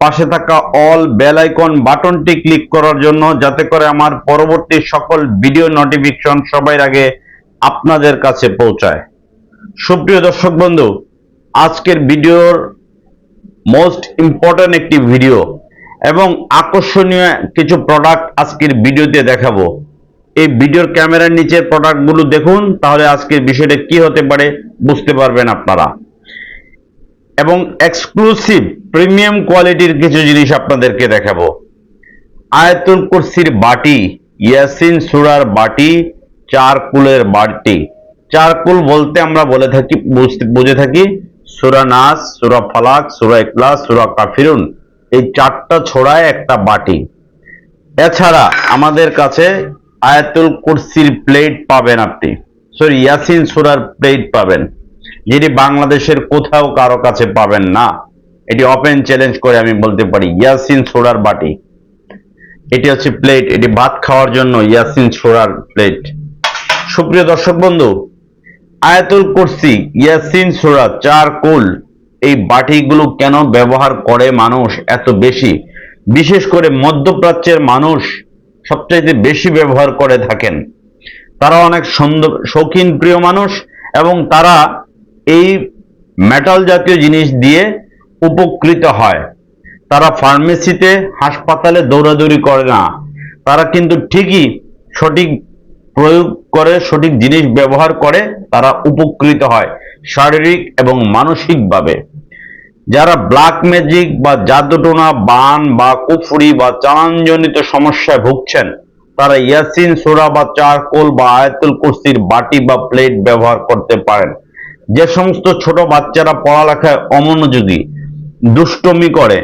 পাশে থাকা all bell icon বাটনটি ক্লিক করার জন্য যাতে করে আমার পরবর্তী সকল ভিডিও নোটিফিকেশন সবার আগে আপনাদের কাছে পৌঁছায়। সুপ্রিয় দর্শক বন্ধু, আজকের ভিডিওর মোস্ট ইম্পর্টেন্ট একটি ভিডিও এবং আকর্ষণীয় কিছু প্রোডাক্ট আজকের ভিডিওতে দেখাবো। এই ভিডিওর ক্যামেরার নিচের প্রোডাক্টগুলো দেখুন, তাহলে আজকের বিষয়টা কি হতে পারে বুঝতে পারবেন আপনারা। এবং এক্সক্লুসিভ প্রিমিয়াম কোয়ালিটির কিছু জিনিস আপনাদেরকে দেখাবো। আয়াতুল কুরসির বাটি, ইয়াসিন সুরার বাটি, চারকুলের বাটি। চারকুল বলতে আমরা বলে থাকি বুঝে থাকি, সুরা নাস, সুরা ফালাক, সুরা ইখলাস, সুরা কাফিরুন, এই চারটা ছোড়ায় একটা বাটি। এছাড়া আমাদের কাছে আয়াতুল কুরসির প্লেট পাবেন আপনি। সরি ইয়াসিন সুরার প্লেট পাবেন। যেটি বাংলাদেশের কোথাও কারও কাছে পাবেন না, এটি ওপেন চ্যালেঞ্জ করে আমি বলতে পারি, ইয়াসিন সোডার বাটি। এটি হচ্ছে প্লেট এটি ভাত খাওয়ার জন্য ইয়াসিন সোডার প্লেট সুপ্রিয় দর্শক বন্ধু, আয়াতুল কুরসি, ইয়াসিন সোডা চার কুল, এই বাটিগুলো কেন ব্যবহার করে মানুষ এত বেশি? বিশেষ করে মধ্যপ্রাচ্যের মানুষ সবচাইতে বেশি ব্যবহার করে থাকেন। তারা অনেক শৌখিন, প্রিয় মানুষ এবং তারা এই মেটাল জাতীয় জিনিস দিয়ে উপকৃত হয়। তারা ফার্মেসিতে হাসপাতালে দৌড়াদৌড়ি করে না। তারা কিন্তু ঠিকই সঠিক প্রয়োগ করে, সঠিক জিনিস ব্যবহার করে, তারা উপকৃত হয় শারীরিক এবং মানসিকভাবে। যারা ব্ল্যাক ম্যাজিক বা জাদুটোনা, বান বা কুফুরি বা চালানজনিত সমস্যায় ভুগছেন, তারা ইয়াসিন, সোরা বা চারকোল বা আয়াতুল কুস্তির বাটি বা প্লেট ব্যবহার করতে পারেন। যে সমস্ত ছোট বাচ্চারা পড়ালেখায় অমনোযোগী, দুষ্টমি করে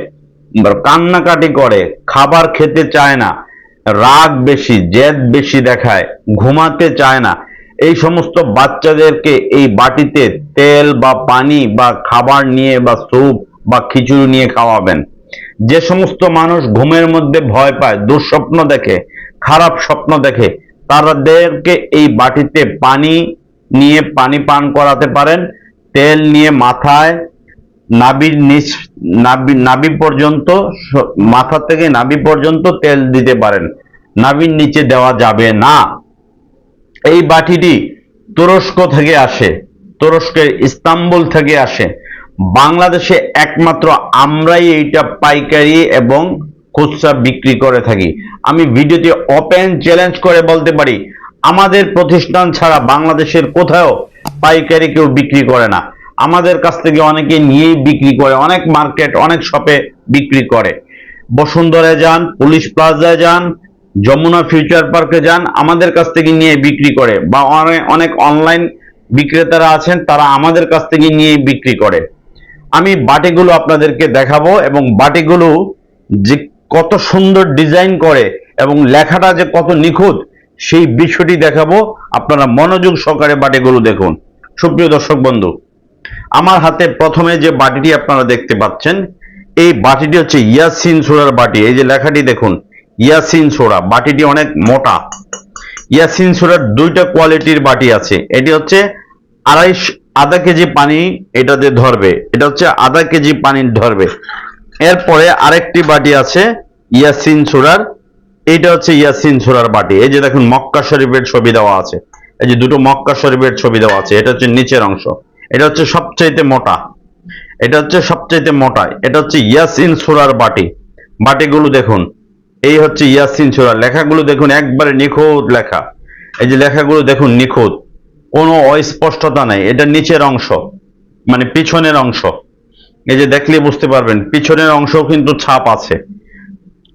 কান্নাকাটি করে, খাবার খেতে চায় না, রাগ বেশি, জেদ বেশি দেখায়, ঘুমাতে চায় না, এই সমস্ত বাচ্চাদেরকে এই বাটিতে তেল বা পানি বা খাবার নিয়ে বা স্যুপ বা খিচুড়ি নিয়ে খাওয়াবেন। যে সমস্ত মানুষ ঘুমের মধ্যে ভয় পায়, দুঃস্বপ্ন দেখে, খারাপ স্বপ্ন দেখে তাদেরকে এই বাটিতে পানি নিয়ে পানি পান করাতে পারেন। তেল নিয়ে মাথায় নাভির নিচ নাভি নাভি পর্যন্ত মাথা থেকে নাবি পর্যন্ত তেল দিতে পারেন। নাবির নিচে দেওয়া যাবে না। এই বাটিটি তুরস্ক থেকে আসে, তুরস্কের ইস্তাম্বুল থেকে আসে। বাংলাদেশে একমাত্র আমরাই এইটা পাইকারি এবং খুচরা বিক্রি করে থাকি। আমি ভিডিওতে ওপেন চ্যালেঞ্জ করে বলতে পারি আমাদের প্রতিষ্ঠান ছাড়া বাংলাদেশের কোথাও পাইকারি কেউ বিক্রি করে না। আমাদের কাছ থেকে অনেকে নিয়েই বিক্রি করে, অনেক মার্কেট, অনেক শপে বিক্রি করে। বসুন্ধরায় যান, পুলিশ প্লাজায় যান, যমুনা ফিউচার পার্কে যান, আমাদের কাছ থেকে নিয়ে বিক্রি করে বা অনেক অনেক অনলাইন বিক্রেতারা আছেন, তারা আমাদের কাছ থেকে নিয়ে বিক্রি করে। আমি বাটিগুলো আপনাদেরকে দেখাবো এবং বাটিগুলো যে কত সুন্দর ডিজাইন করে এবং লেখাটা যে কত নিখুঁত সেই বিষয়টি দেখাবো। আপনারা মনোযোগ সহকারে বাটিগুলো দেখুন। সুপ্রিয় দর্শক বন্ধু, আমার হাতে প্রথমে যে বাটিটি আপনারা দেখতে পাচ্ছেন, এই বাটিটি হচ্ছে ইয়াসিন সোডার বাটি। এই যে লেখাটি দেখুন, ইয়াসিন সোডা বাটিটি অনেক মোটা। ইয়াসিন সোডার দুইটা কোয়ালিটির বাটি আছে। এটি হচ্ছে আড়াইশ, আধা কেজি পানি এটাতে ধরবে। এটা হচ্ছে আধা কেজি পানি ধরবে। এরপরে আরেকটি বাটি আছে ইয়াসিন সোডার এইটা হচ্ছে ইয়াসিন সুরার বাটি। এই যে দেখুন, মক্কা শরীফের ছবি দেওয়া আছে। এই যে দুটো মক্কা শরীফের ছবি দেওয়া আছে। এটা হচ্ছে নিচের অংশ। এটা হচ্ছে সবচাইতে মোটা। এটা হচ্ছে সবচাইতে মোটা। এটা হচ্ছে ইয়াসিন সুরার বাটি। বাটিগুলো দেখুন। এই হচ্ছে ইয়াসিন সোরা লেখাগুলো দেখুন, একবারে নিখুঁত লেখা। এই যে লেখাগুলো দেখুন, নিখুঁত। কোনো অস্পষ্টতা নাই। এটা নিচের অংশ মানে পিছনের অংশ। এই যে দেখলে বুঝতে পারবেন, পিছনের অংশও কিন্তু ছাপ আছে।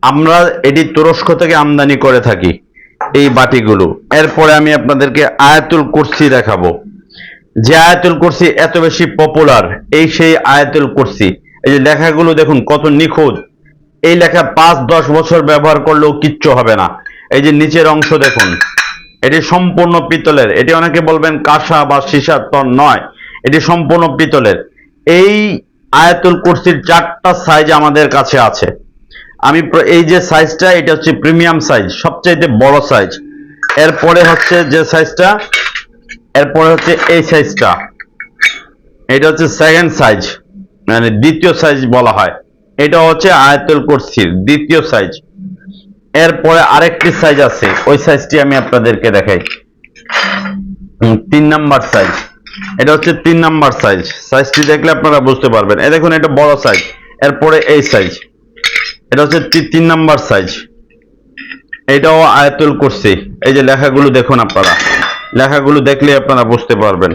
আমরা এটি তুরস্ক থেকে আমদানি করে থাকি এই বাটিগুলো। এরপরে আমি আপনাদেরকে আয়াতুল কুরসি দেখাবো। যে আয়াতুল কুরসি এত বেশি পপুলার, এই সেই আয়াতুল কুরসি। এই যে লেখাগুলো দেখুন, কত নিখুঁত। এই লেখা পাঁচ দশ বছর ব্যবহার করলেও কিচ্ছু হবে না। এই যে নিচের অংশ দেখুন, এটি সম্পূর্ণ পিতলের। এটি অনেকে বলবেন কাঁসা বা সীসার তন নয়, এটি সম্পূর্ণ পিতলের। এই আয়াতুল কুরসির চারটা সাইজ আমাদের কাছে আছে। আমি এই যে সাইজটা এটা হচ্ছে প্রিমিয়াম সাইজ সবচাইতে বড় সাইজ এরপরে হচ্ছে যে সাইজটা এরপরে হচ্ছে এই সাইজটা এটা হচ্ছে সেকেন্ড সাইজ মানে দ্বিতীয় সাইজ বলা হয়। এটা হচ্ছে আয়াতুল কুরসির দ্বিতীয় সাইজ এরপরে আরেকটি সাইজ আছে, ওই সাইজটি আমি আপনাদেরকে দেখাই। তিন নাম্বার সাইজ এটা হচ্ছে তিন নাম্বার সাইজ সাইজটি দেখলে আপনারা বুঝতে পারবেন। এ দেখুন, এটা বড় সাইজ এরপরে এই সাইজ এটা হচ্ছে তিন নাম্বার সাইজ এটাও আয়াতুল কুরসি। এই যে লেখাগুলো দেখুন আপনারা। লেখাগুলো দেখলে আপনারা বুঝতে পারবেন।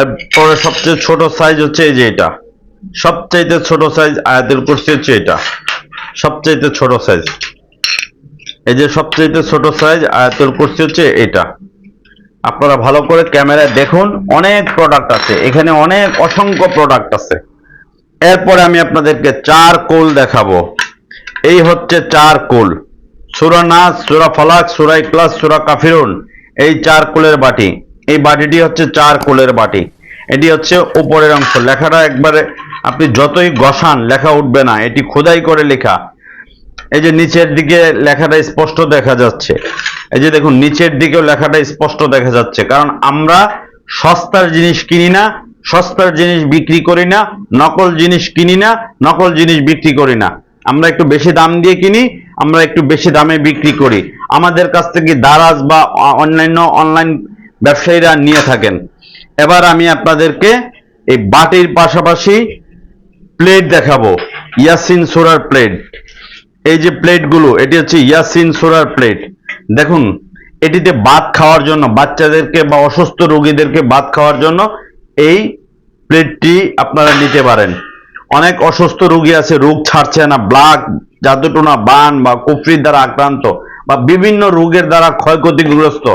এরপরে সবচেয়ে ছোট সাইজ হচ্ছে এই যে এটা। সবচাইতে ছোট সাইজ আয়াতুল কুরসি হচ্ছে এটা। সবচাইতে ছোট সাইজ এই যে সবচাইতে ছোট সাইজ আয়াতুল কুরসি হচ্ছে এটা। আপনারা ভালো করে ক্যামেরায় দেখুন, অনেক প্রোডাক্ট আছে। এখানে অনেক অসংখ্য প্রোডাক্ট আছে। এরপরে আমি আপনাদেরকে চার কোল দেখাবো। এই হচ্ছে চার কোল। সুরা নাচ সুরা ফলাক, সুরা ইকলাস সুরা কাফিরুন, এই চার কোলের বাটি। এই বাটিটি হচ্ছে চার কোলের বাটি। এটি হচ্ছে উপরের অংশ। লেখাটা একবারে আপনি যতই গসান, লেখা উঠবে না। এটি খোদাই করে লেখা। এই যে নিচের দিকে লেখাটা স্পষ্ট দেখা যাচ্ছে। এই যে দেখুন, নিচের দিকেও লেখাটা স্পষ্ট দেখা যাচ্ছে। কারণ আমরা সস্তার জিনিস কিনি না, সস্তার জিনিস বিক্রি করি না, নকল জিনিস কিনি না, নকল জিনিস বিক্রি করি না। আমরা একটু বেশি দাম দিয়ে কিনি, আমরা একটু বেশি দামে বিক্রি করি। আমাদের কাছ থেকে দারাজ বা অন্যান্য অনলাইন ব্যবসায়ীরা নিয়ে থাকেন। এবার আমি আপনাদেরকে এই বাটির পাশাপাশি প্লেট দেখাবো। ইয়াসিন সোরার প্লেট এই যে প্লেটগুলো এটি হচ্ছে ইয়াসিন সোরার প্লেট দেখুন, এটিতে ভাত খাওয়ার জন্য, বাচ্চাদেরকে বা অসুস্থ রোগীদেরকে ভাত খাওয়ার জন্য এই প্লেটটি আপনারা নিতে পারেন। অনেক অসুস্থ রোগী আছে, রোগ ছাড়ছে না ব্লাক জাদুটোনা বান বা কুফরির দ্বারা আক্রান্ত বা বিভিন্ন রোগের দ্বারা ক্ষয়ক্ষতিগ্রস্ত,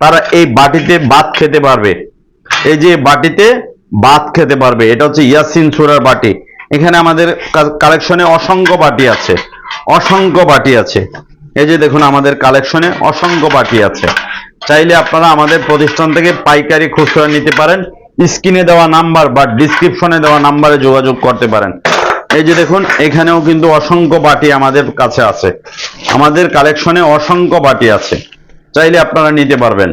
তারা এই বাটিতে ভাত খেতে পারবে। এই যে বাটিতে ভাত খেতে পারবে, এটা হচ্ছে ইয়াসিন সুরার বাটি। এখানে আমাদের কালেকশনে অসংখ্য বাটি আছে, অসংখ্য বাটি আছে। এই যে দেখুন, আমাদের কালেকশনে অসংখ্য বাটি আছে। চাইলে আপনারা আমাদের প্রতিষ্ঠান থেকে পাইকারি খুচরা নিতে পারেন। স্ক্রিনে দেওয়া নাম্বার বা ডিসক্রিপশনে দেওয়া নাম্বারে যোগাযোগ করতে পারেন। এই যে দেখুন, এখানেও কিন্তু অসংখ্য বাটি আমাদের কাছে আছে। আমাদের কালেকশনে অসংখ্য বাটি আছে। চাইলে আপনারা নিতে পারবেন।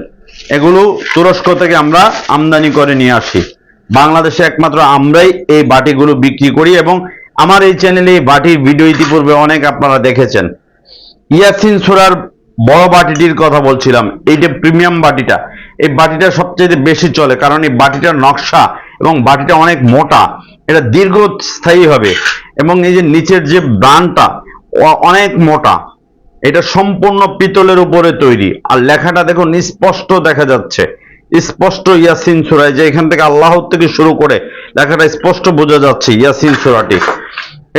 এগুলো তুরস্ক থেকে আমরা আমদানি করে নিয়ে আসি। বাংলাদেশে একমাত্র আমরাই এই বাটিগুলো বিক্রি করি এবং আমার এই চ্যানেলে এই বাটির ভিডিও ইতিপূর্বে অনেক আপনারা দেখেছেন। ইয়াসিন সুরার বড় বাটিটির কথা বলছিলাম। এই যে প্রিমিয়াম বাটিটা এই বাটিটা সবচেয়ে বেশি চলে, কারণ এই বাটিটার নকশা এবং বাটিটা অনেক মোটা, এটা দীর্ঘস্থায়ী হবে এবং এই যে নিচের যে ব্রানটা অনেক মোটা, এটা সম্পূর্ণ পিতলের উপরে তৈরি। আর লেখাটা দেখুন, স্পষ্ট দেখা যাচ্ছে। স্পষ্ট ইয়াসিন সুরায় যে এখান থেকে আল্লাহ থেকে শুরু করে লেখাটা স্পষ্ট বোঝা যাচ্ছে ইয়াসিন সুরাটি।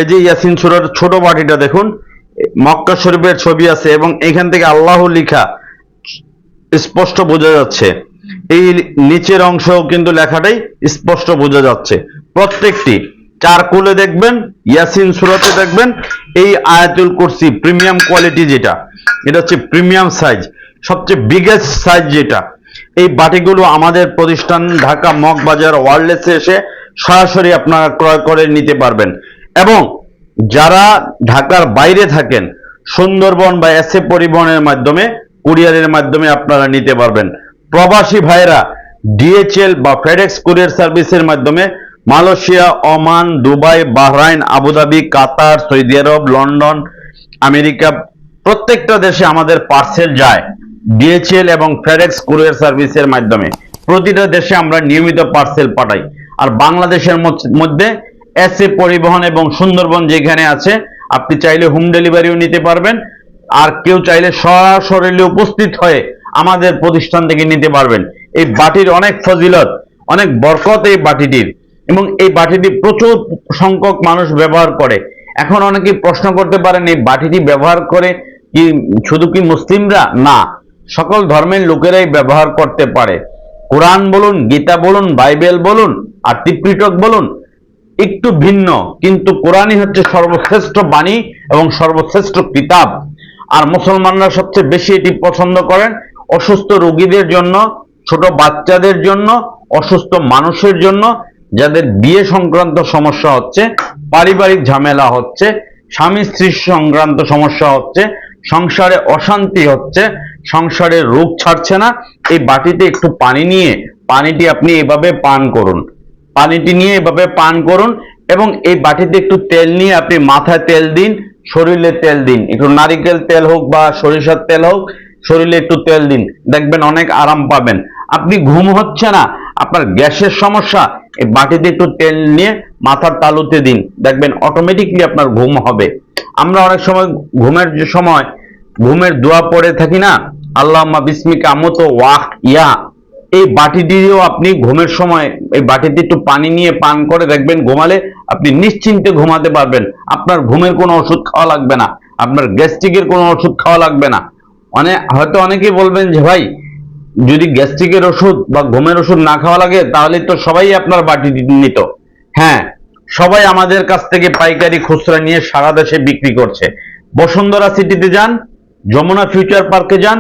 এই যে ইয়াসিন সুরার ছোট বাটিটা দেখুন, মক্কা শরীফের ছবি আছে এবং এখান থেকে আল্লাহ লিখা স্পষ্ট বোঝা যাচ্ছে। এই নিচের অংশও কিন্তু লেখাটাই স্পষ্ট বোঝা যাচ্ছে। প্রত্যেকটি চার কুলে দেখবেন, ইয়াসিন সুরাতে দেখবেন, এই আয়াতুল কুরসি প্রিমিয়াম কোয়ালিটি যেটা, এটা হচ্ছে প্রিমিয়াম সাইজ, সবচেয়ে বিগেস্ট সাইজ যেটা। এই বাটিগুলো আমাদের প্রতিষ্ঠান ঢাকা মগবাজার ওয়ারলেসে এসে সরাসরি আপনারা ক্রয় করে নিতে পারবেন। এবং যারা ঢাকার বাইরে থাকেন, সুন্দরবন বা এসএ পরিবহনের মাধ্যমে কুরিয়ারের মাধ্যমে আপনারা নিতে পারবেন। প্রবাসী ভাইরা ডিএচএল বা ফেডেক্স কুরিয়ার সার্ভিসের মাধ্যমে Malaysia, Oman, Dubai, Bahrain, Abu Dhabi, Qatar, Saudi Arabia, London, America প্রত্যেকটা দেশে আমাদের পার্সেল যায় ডিএচএল এবং ফেডেক্স কুরিয়ার সার্ভিসের মাধ্যমে। প্রতিটা দেশে আমরা নিয়মিত পার্সেল পাঠাই। আর বাংলাদেশের মধ্য- এসএ পরিবহন এবং সুন্দরবন যেখানে আছে, আপনি চাইলে হোম ডেলিভারিও নিতে পারবেন। আর কেউ চাইলে সরাসরি উপস্থিত হয়ে আমাদের প্রতিষ্ঠান থেকে নিতে পারবেন। এই বাটির অনেক ফজিলত, অনেক বরকত এই বাটিটির। এবং এই বাটিটি প্রচুর সংখ্যক মানুষ ব্যবহার করে। এখন অনেকে প্রশ্ন করতে পারেন, এই বাটিটি ব্যবহার করে কি শুধু কি মুসলিমরা? না, সকল ধর্মের লোকেরাই ব্যবহার করতে পারে। কোরআন বলুন, গীতা বলুন, বাইবেল বলুন, আর ত্রিপিটক বলুন, একটু ভিন্ন। কিন্তু কোরআনই হচ্ছে সর্বশ্রেষ্ঠ বাণী এবং সর্বশ্রেষ্ঠ কিতাব। আর মুসলমানরা সবচেয়ে বেশি এটি পছন্দ করেন অসুস্থ রোগীদের জন্য, ছোট বাচ্চাদের জন্য, অসুস্থ মানুষের জন্য, যাদের বিয়ে সংক্রান্ত সমস্যা হচ্ছে, পারিবারিক ঝামেলা হচ্ছে, স্বামী স্ত্রী সংক্রান্ত সমস্যা হচ্ছে, সংসারে অশান্তি হচ্ছে, সংসারে রোগ ছাড়ছে না, এই বাটিতে একটু পানি নিয়ে, পানিটি আপনি এভাবে পান করুন। পানিটি নিয়ে এভাবে পান করুন এবং এই বাটিতে একটু তেল নিয়ে আপনি মাথায় তেল দিন শরীরে তেল দিন। একটু নারিকেল তেল হোক বা সরিষার তেল হোক, শরীরে একটু তেল দিন। দেখবেন অনেক আরাম পাবেন। আপনি ঘুম হচ্ছে না, আপনার গ্যাসের সমস্যা, এই বাটিতে একটু তেল নিয়ে মাথার তালুতে দিন। দেখবেন অটোমেটিকলি আপনার ঘুম হবে। আমরা অনেক সময় ঘুমের যে সময়, ঘুমের দোয়া পড়ে থাকি না আল্লাহ বিসমিকা আমত ওয়াহ ইয়া। এই বাটিটিও আপনি ঘুমের সময়, এই বাটিতে একটু পানি নিয়ে পান করে দেখবেন ঘুমালে আপনি নিশ্চিন্তে ঘুমাতে পারবেন। আপনার ঘুমের কোনো ওষুধ খাওয়া লাগবে না, আপনার গ্যাস্ট্রিকের কোনো ওষুধ খাওয়া লাগবে না। অনেক হয়তো অনেকেই বলবেন যে, ভাই, যদি গ্যাস্ট্রিকের ওষুধ বা ঘুমের ওষুধ না খাওয়া লাগে, তাহলে তো সবাই আপনার বাটি নিত। হ্যাঁ সবাই আমাদের কাছ থেকে পাইকারি খুচরা নিয়ে সারা দেশে বিক্রি করছে। বসুন্ধরা সিটিতে যান, যমুনা ফিউচার পার্কে যান,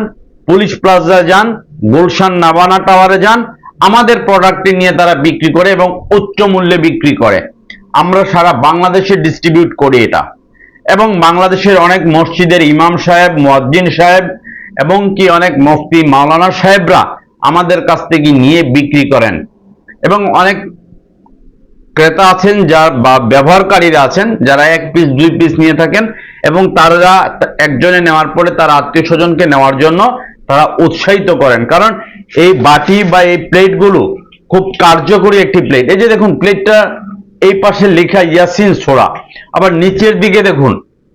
পুলিশ প্লাজা যান গুলশান নাবানা টাওয়ারে যান, আমাদের প্রোডাক্টটি নিয়ে তারা বিক্রি করে এবং উচ্চ মূল্যে বিক্রি করে। আমরা সারা বাংলাদেশে ডিস্ট্রিবিউট করি এটা। এবং বাংলাদেশের অনেক মসজিদের ইমাম সাহেব, মুয়াজ্জিন সাহেব, এবং কি অনেক মুফতি মাওলানা সাহেবরা আমাদের কাছ থেকে নিয়ে বিক্রি করেন। এবং অনেক ক্রেতা আছেন যার বা ব্যবহারকারীরা আছেন, যারা এক পিস দুই পিস নিয়ে থাকেন, এবং তারা একজনে নেওয়ার পরে তার আত্মীয় স্বজনকে নেওয়ার জন্য তারা উৎসাহিত করেন। কারণ এই বাটি বা এই প্লেটগুলো খুব কার্যকরী একটি প্লেট এই যে দেখুন প্লেটটা এই পাশে লেখা ইয়াসিন সোরা। আবার নিচের দিকে দেখুন,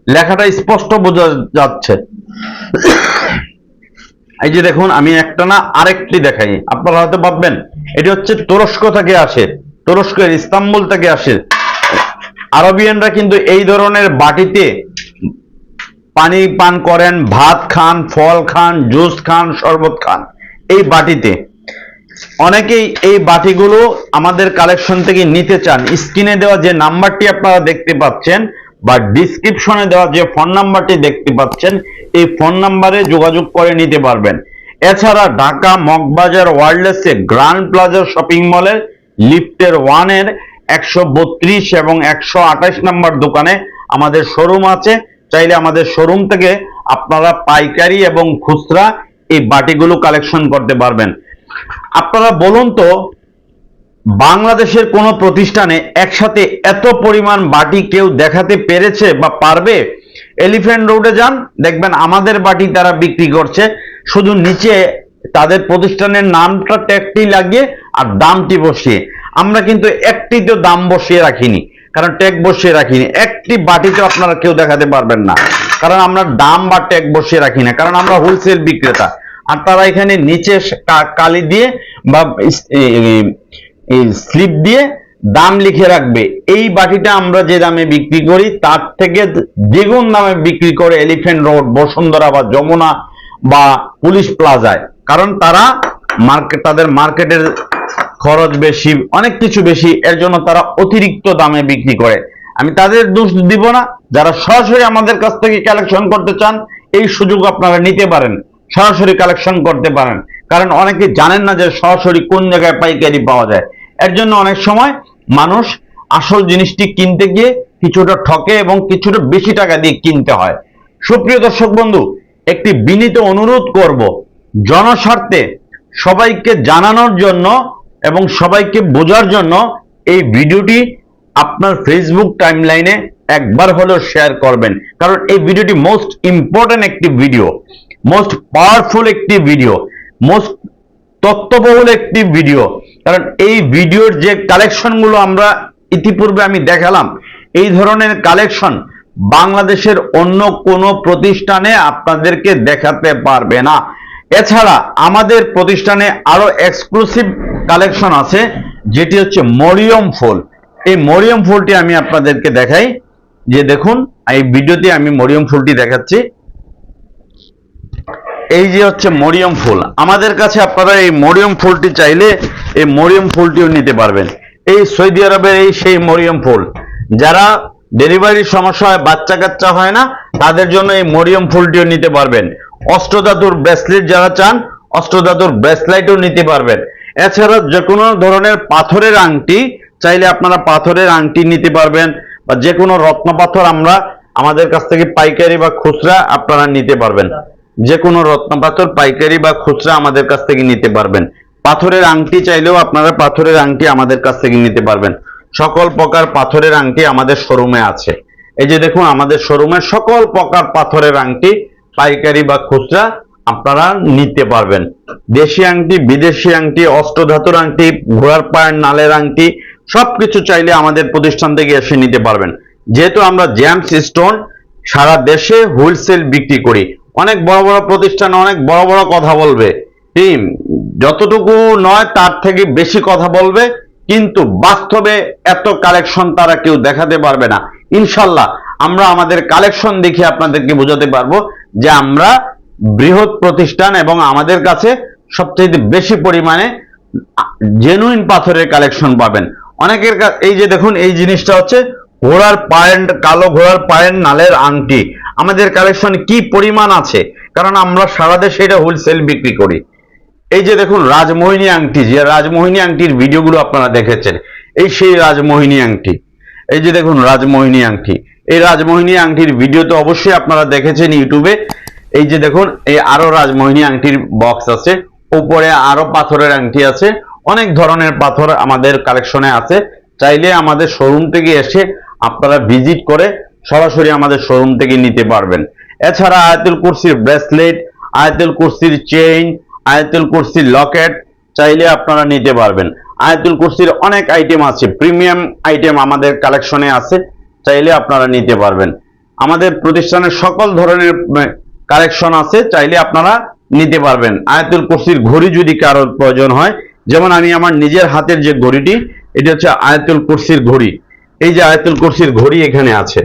লেখাটা স্পষ্ট বোঝা যাচ্ছে। এই যে দেখুন, আমি একটা না আরেকটি দেখাই। আপনারা হয়তো ভাববেন, এটি হচ্ছে তুরস্ক থেকে আসে, তুরস্কের ইস্তাম্বুল থেকে আসে। আরবিয়ানরা কিন্তু এই ধরনের বাটিতে পানি পান করেন, ভাত খান, ফল খান, জুস খান, শরবত খান। এই বাটিতে। অনেকেই এই বাটিগুলো আমাদের কালেকশন থেকে নিতে চান। স্ক্রিনে দেওয়া যে নাম্বারটি আপনারা দেখতে পাচ্ছেন বা ডিসক্রিপশনে দেওয়া যে ফোন নাম্বারটি দেখতে পাচ্ছেন, এই ফোন নাম্বারে যোগাযোগ করে নিতে পারবেন। এছাড়া ঢাকা মগবাজার ওয়ার্ল্ডলেসে গ্র্যান্ড প্লাজা শপিং মলের, লিফটের ওয়ানের একশো বত্রিশ এবং একশো আঠাশ নম্বর দোকানে আমাদের শোরুম আছে। চাইলে আমাদের শোরুম থেকে আপনারা পাইকারি এবং খুচরা এই বাটিগুলো কালেকশন করতে পারবেন। আপনারা বলুন তো, বাংলাদেশের কোন প্রতিষ্ঠানে একসাথে এত পরিমাণ বাটি কেউ দেখাতে পেরেছে বা পারবে? এলিফ্যান্ট রোডে যান, দেখবেন আমাদের বাটি তারা বিক্রি করছে। শুধু নিচে তাদের প্রতিষ্ঠানের নামটা ট্যাগটি লাগিয়ে আর দামটি বসিয়ে। আমরা কিন্তু একটি তো দাম বসিয়ে রাখিনি। কারণ ট্যাগ বসিয়ে রাখিনি। একটি বাটিতে আপনারা কেউ দেখাতে পারবেন না। কারণ আমরা দাম বা ট্যাগ বসিয়ে রাখি না। কারণ আমরা হোলসেল বিক্রেতা। আর তারা এখানে নিচে কালি দিয়ে বা স্লিপ দিয়ে দাম লিখে রাখবে। এই বাটিটা আমরা যে দামে বিক্রি করি, তার থেকে দ্বিগুণ দামে বিক্রি করে এলিফ্যান্ট রোড বসুন্ধরা বা যমুনা বা পুলিশ প্লাজায়। কারণ তারা মার্কেট তাদের মার্কেটের খরচ বেশি, অনেক কিছু বেশি, এর জন্য তারা অতিরিক্ত দামে বিক্রি করে। আমি তাদের দোষ দিব না, যারা সরাসরি আমাদের কাছ থেকে কালেকশন করতে চান, এই সুযোগ আপনারা নিতে পারেন, সরাসরি কালেকশন করতে পারেন। কারণ অনেকে জানেন না যে সরাসরি কোন জায়গায় পাইকারি পাওয়া যায়। এর জন্য অনেক সময় মানুষ আসল জিনিসটি কিনতে গিয়ে কিছুটা ঠকে এবং কিছুটা বেশি টাকা দিয়ে কিনতে হয়। সুপ্রিয় দর্শক বন্ধু, একটি বিনীত অনুরোধ করব, জনস্বার্থে সবাইকে জানানোর জন্য এবং সবাইকে বোঝার জন্য এই ভিডিওটি আপনার ফেসবুক টাইমলাইনে একবার হলেও শেয়ার করবেন। কারণ এই ভিডিওটি মোস্ট ইম্পর্টেন্ট একটি ভিডিও মোস্ট পাওয়ারফুল একটি ভিডিও মোস্ট তত্ত্ববহুল একটি ভিডিও কারণ এই ভিডিওর যে কালেকশনগুলো আমরা ইতিপূর্বে আমি দেখালাম, এই ধরনের কালেকশন বাংলাদেশের অন্য কোনো প্রতিষ্ঠানে আপনাদেরকে দেখাতে পারবে না। এছাড়া আমাদের প্রতিষ্ঠানে আরও এক্সক্লুসিভ কালেকশন আছে, যেটি হচ্ছে মরিয়ম ফুল। এই মরিয়ম ফুলটি আমি আপনাদেরকে দেখাই। যে দেখুন, এই ভিডিওতে আমি মরিয়ম ফুলটি দেখাচ্ছি। এই যে হচ্ছে মরিয়ম ফুল। আমাদের কাছে আপনারা এই মরিয়ম ফুলটি চাইলে এই মরিয়ম ফুলটিও নিতে পারবেন। এই সৌদি আরবের এই সেই মরিয়ম ফুল। যারা ডেলিভারির সমস্যা হয় বাচ্চা কাচ্চা হয় না, তাদের জন্য এই মরিয়ম ফুলটিও নিতে পারবেন। অষ্টধাতুর ব্রেসলেট যারা চান, অষ্টধাতুর ব্রেসলাইটও নিতে পারবেন। এছাড়া যে কোনো ধরনের পাথরের আংটি চাইলে আপনারা পাথরের আংটি নিতে পারবেন বা যে কোনো রত্ন পাথর আমরা আমাদের কাছ থেকে পাইকারি বা খুচরা আপনারা নিতে পারবেন। যে কোনো রত্ন পাথর পাইকারি বা খুচরা আমাদের কাছ থেকে নিতে পারবেন। পাথরের আংটি চাইলেও আপনারা পাথরের আংটি আমাদের কাছ থেকে নিতে পারবেন। সকল প্রকার পাথরের আংটি আমাদের শোরুমে আছে। এই যে দেখুন, আমাদের শোরুমে সকল প্রকার পাথরের আংটি, পাইকারি বা খুচরা আপনারা নিতে পারবেন। দেশি আংটি, বিদেশি আংটি, অষ্টধাতুর আংটি, ঘোড়ার পায়ের নালের আংটি, সবকিছু চাইলে আমাদের প্রতিষ্ঠান থেকে এসে নিতে পারবেন। যেহেতু আমরা জেমস স্টোন সারা দেশে হোলসেল বিক্রি করি। অনেক বড় বড় প্রতিষ্ঠান অনেক বড় বড় কথা বলবে। টিম, যতটুকু নয় তার থেকে বেশি কথা বলবে, কিন্তু বাস্তবে এত কালেকশন তারা কেউ দেখাতে পারবে না। ইনশাল্লাহ আমরা আমাদের কালেকশন দেখে আপনাদেরকে বোঝাতে পারব যে আমরা বৃহৎ প্রতিষ্ঠান এবং আমাদের কাছে সবচেয়ে বেশি পরিমাণে জেনুইন পাথরের কালেকশন পাবেন। অনেকের এই যে দেখুন, এই জিনিসটা হচ্ছে ঘোড়ার পায়ের, কালো ঘোড়ার পায়ের নালের আংটি। আমাদের কালেকশন কি পরিমাণ আছে? কারণ আমরা সারা দেশে এটা হোলসেল বিক্রি করি। এই যে দেখুন, রাজমোহিনী আংটি, যে রাজমোহিনী আংটির ভিডিওগুলো আপনারা দেখেছেন, এই সেই রাজমোহিনী আংটি। এই যে দেখুন, রাজমোহিনী আংটি। এই রাজমোহিনী আংটির ভিডিও তো অবশ্যই আপনারা দেখেছেন ইউটিউবে। এই যে দেখুন, এই আরও রাজমোহিনী আংটির বক্স আছে। উপরে আরও পাথরের আংটি আছে। অনেক ধরনের পাথর আমাদের কালেকশনে আছে। চাইলে আমাদের শোরুম থেকে এসে আপনারা ভিজিট করে সরাসরি আমাদের শোরুম থেকে নিতে পারবেন। এছাড়া আয়াতুল কুরসির ব্রেসলেট আয়াতুল কুরসির চেইন আয়াতুল কুরসির লকেট চাইলে আপনারা নিতে পারবেন। আয়াতুল কুরসির অনেক আইটেম আছে প্রিমিয়াম আইটেম আমাদের কালেকশনে আছে। চাইলে আপনারা নিতে পারবেন। আমাদের প্রতিষ্ঠানের সকল ধরনের কালেকশন আছে, চাইলে আপনারা নিতে পারবেন। আয়াতুল কুরসির ঘড়ি যদি কারোর প্রয়োজন হয়, যেমন আমি আমার নিজের হাতের যে ঘড়িটি, এটা হচ্ছে আয়াতুল কুরসির ঘড়ি। এই যে আয়াতুল কুরসির ঘড়ি এখানে আছে।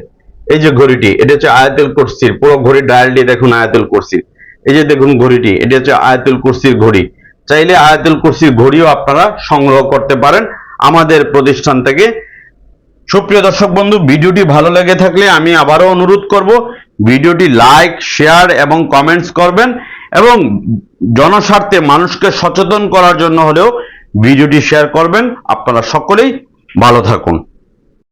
এই যে ঘড়িটি, এটা হচ্ছে আয়াতুল কুরসির, পুরো ঘড়ির ডায়ালটি দেখুন আয়াতুল কুরসির। এই যে দেখুন ঘড়িটি, এটা হচ্ছে আয়াতুল কুরসির ঘড়ি। চাইলে আয়াতুল কুরসির ঘড়িও আপনারা সংগ্রহ করতে পারেন আমাদের প্রতিষ্ঠান থেকে। সুপ্রিয় দর্শক বন্ধু, ভিডিওটি ভালো লেগে থাকলে আমি আবারও অনুরোধ করব ভিডিওটি লাইক, শেয়ার এবং কমেন্টস করবেন এবং জনস্বার্থে মানুষকে সচেতন করার জন্য হলেও ভিডিওটি শেয়ার করবেন। আপনারা সকলেই ভালো থাকুন।